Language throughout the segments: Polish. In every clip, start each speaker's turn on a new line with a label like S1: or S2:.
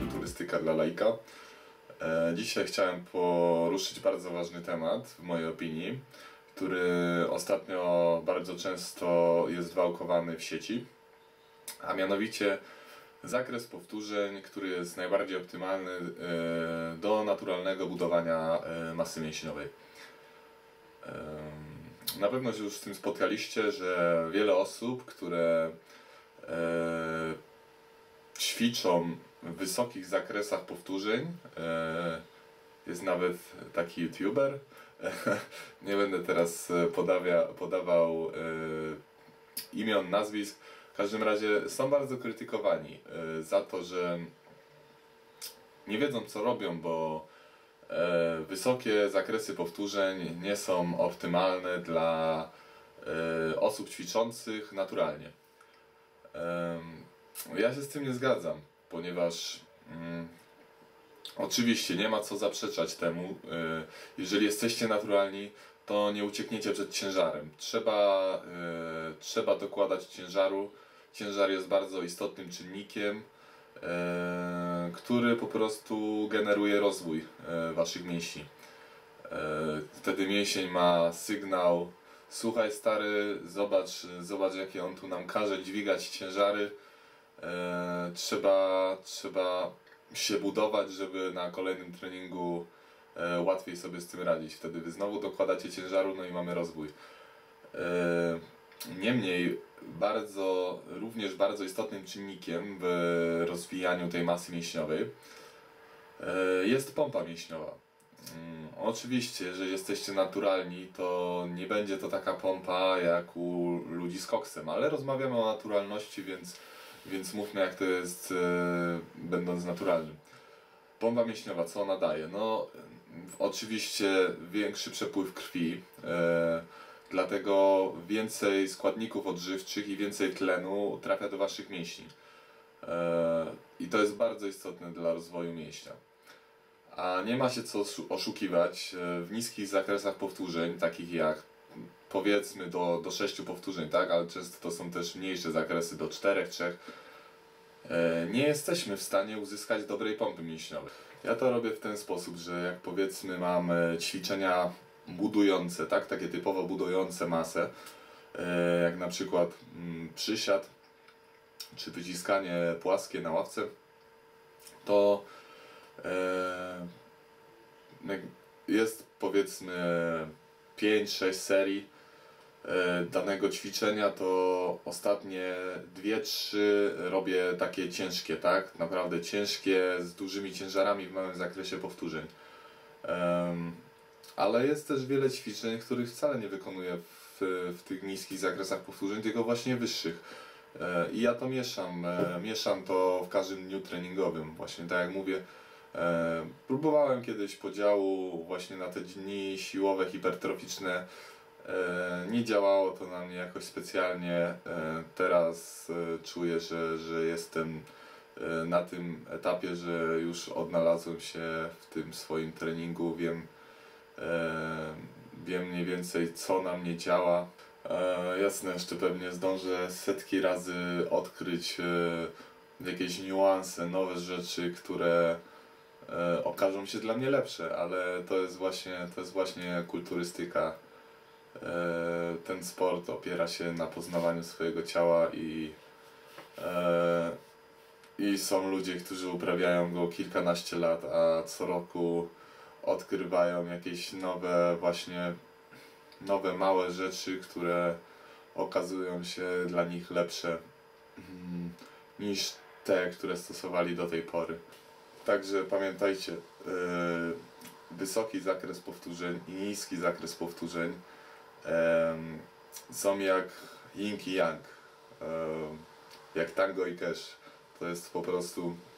S1: Kulturystyka dla Laika. E, Dzisiaj chciałem poruszyć bardzo ważny temat, w mojej opinii, który ostatnio bardzo często jest wałkowany w sieci, a mianowicie zakres powtórzeń, który jest najbardziej optymalny e, do naturalnego budowania e, masy mięśniowej. Na pewno się już z tym spotkaliście, że wiele osób, które e, ćwiczą w wysokich zakresach powtórzeń. E, Jest nawet taki youtuber. Nie będę teraz e, podawia, podawał imion, nazwisk. W każdym razie są bardzo krytykowani za to, że nie wiedzą co robią, bo wysokie zakresy powtórzeń nie są optymalne dla e, osób ćwiczących naturalnie. Ja się z tym nie zgadzam, ponieważ mm, oczywiście nie ma co zaprzeczać temu. y, jeżeli jesteście naturalni, to nie uciekniecie przed ciężarem. Trzeba, trzeba dokładać ciężaru. Ciężar jest bardzo istotnym czynnikiem, który po prostu generuje rozwój y, waszych mięśni. Y, wtedy mięsień ma sygnał słuchaj stary, zobacz, zobacz jakie on tu nam każe dźwigać ciężary. E, trzeba, trzeba się budować, żeby na kolejnym treningu e, łatwiej sobie z tym radzić. Wtedy wy znowu dokładacie ciężaru, no i mamy rozwój. Niemniej bardzo, również bardzo istotnym czynnikiem w rozwijaniu tej masy mięśniowej e, jest pompa mięśniowa. Mm, Oczywiście, jeżeli jesteście naturalni, to nie będzie to taka pompa jak u ludzi z koksem, ale rozmawiamy o naturalności, więc, więc mówmy jak to jest e, będąc naturalnym. Pompa mięśniowa, co ona daje? No, oczywiście większy przepływ krwi, e, dlatego więcej składników odżywczych i więcej tlenu trafia do waszych mięśni. E, I to jest bardzo istotne dla rozwoju mięśnia. A nie ma się co oszu- oszukiwać e, w niskich zakresach powtórzeń, takich jak powiedzmy do, do 6 powtórzeń, tak? Ale często to są też mniejsze zakresy do 4, 3. E, Nie jesteśmy w stanie uzyskać dobrej pompy mięśniowej. Ja to robię w ten sposób, że jak powiedzmy mam ćwiczenia budujące, tak? Takie typowo budujące masę, e, jak na przykład mm, przysiad, czy wyciskanie płaskie na ławce, to e, jest powiedzmy 5-6 serii e, danego ćwiczenia, to ostatnie 2-3 robię takie ciężkie, tak? Naprawdę ciężkie, z dużymi ciężarami w małym zakresie powtórzeń. Ale jest też wiele ćwiczeń, których wcale nie wykonuję w, w tych niskich zakresach powtórzeń, tylko właśnie wyższych. E, I ja to mieszam. e, Mieszam to w każdym dniu treningowym. Właśnie tak jak mówię, e, próbowałem kiedyś podziału właśnie na te dni siłowe, hipertroficzne. Nie działało to na mnie jakoś specjalnie. Teraz czuję, że, że jestem na tym etapie, że już odnalazłem się w tym swoim treningu. Wiem, wiem mniej więcej co na mnie działa. E, jasne, jeszcze pewnie zdążę setki razy odkryć e, jakieś niuanse, nowe rzeczy, które e, okażą się dla mnie lepsze, ale to jest właśnie, to jest właśnie kulturystyka. Ten sport opiera się na poznawaniu swojego ciała i, i są ludzie, którzy uprawiają go kilkanaście lat, a co roku odkrywają jakieś nowe właśnie nowe małe rzeczy, które okazują się dla nich lepsze mm, niż te, które stosowali do tej pory. Także pamiętajcie, yy, wysoki zakres powtórzeń i niski zakres powtórzeń są jak yin i yang, em, jak tango i cash. To jest po prostu, e,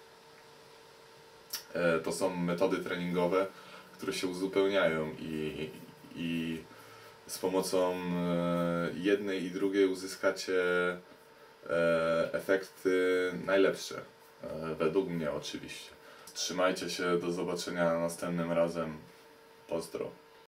S1: to są metody treningowe, które się uzupełniają i, i z pomocą e, jednej i drugiej uzyskacie e, efekty najlepsze. E, Według mnie oczywiście. Trzymajcie się, do zobaczenia następnym razem. Pozdro.